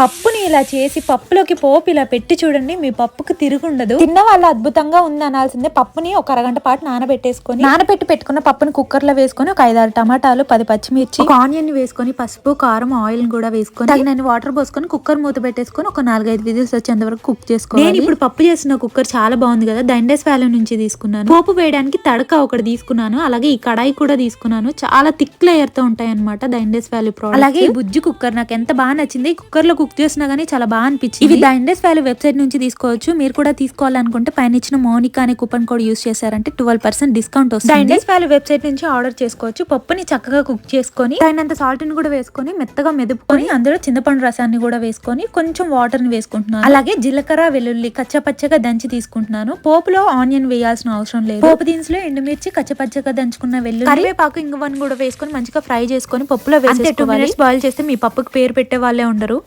పప్పుని ఇలా చేసి పప్పులోకి పోపు ఇలా పెట్టి చూడండి మీ పప్పుకు తిరుగుండదు. తిన్న వాళ్ళు అద్భుతంగా ఉంది అనాల్సిందే. పప్పుని ఒక అరగంట పాటు నానబెట్టేసుకొని నానబెట్టి పెట్టుకున్న పప్పుని కుక్కర్లో వేసుకొని ఒక ఐదారు టమాటాలు పది పచ్చిమిర్చి ఆనియన్ వేసుకొని పసుపు కారం ఆయిల్ కూడా వేసుకొని తగినన్ని వాటర్ పోసుకొని కుక్కర్ మూత పెట్టేసుకొని ఒక నాలుగైదు విజిల్స్ వచ్చేంత వరకు కుక్ చేసుకోవాలి. నేను ఇప్పుడు పప్పు చేసిన కుక్కర్ చాలా బాగుంది కదా దండేస్ వ్యాలీ నుంచి తీసుకున్నాను. పోపు వేయడానికి తడక ఒకటి తీసుకున్నాను అలాగే ఈ కడాయి కూడా తీసుకున్నాను. చాలా థిక్ లేయర్తో ఉంటాయి అనమాట దండేస్ వ్యాలీ ప్రోడక్ట్ అలాగే ఈ బుజ్జి కుక్కర్ నాకు ఎంత బాగా నచ్చింది కుక్కర్లో కుక్ చేసినా గానీ చాలా బాగా అనిపించింది. ఇవి దండేస్ వ్యాలీ వెబ్సైట్ నుంచి తీసుకోవచ్చు. మీరు కూడా తీసుకోవాలనుకుంటే పైన ఇచ్చిన మోనికా అనే కూపన్ కోడ్ యూస్ చేశారంటే ట్వెల్వ్ పర్సెంట్ డిస్కౌంట్ వస్తుంది. దండేస్ వ్యాలీ వెబ్సైట్ నుంచి ఆర్డర్ చేసుకోవచ్చు. పప్పుని చక్కగా కుక్ చేసుకొని తగినంత సాల్ట్ని కూడా వేసుకొని మెత్తగా మెదుపుకొని అందులో చింతపండు రసాన్ని కూడా వేసుకొని కొంచెం వాటర్ని వేసుకుంటున్నాను. అలాగే జీలకర్ర వెల్లుల్లి కచ్చపచ్చగా దంచి తీసుకుంటున్నాను. పోపులో ఆనియన్ వేయాల్సిన అవసరం లేదు. పోపు దినుసులో ఎండుమిర్చి కచ్చపచ్చగా దంచుకున్న వెల్లుల్లి కరివేపాకు ఇంగువని కూడా వేసుకొని మంచిగా ఫ్రై చేసుకొని పప్పులో వేసి టూ మినిట్స్ బాయిల్ చేస్తే మీ పప్పుకి పేరు పెట్టే వాళ్ళే ఉండరు.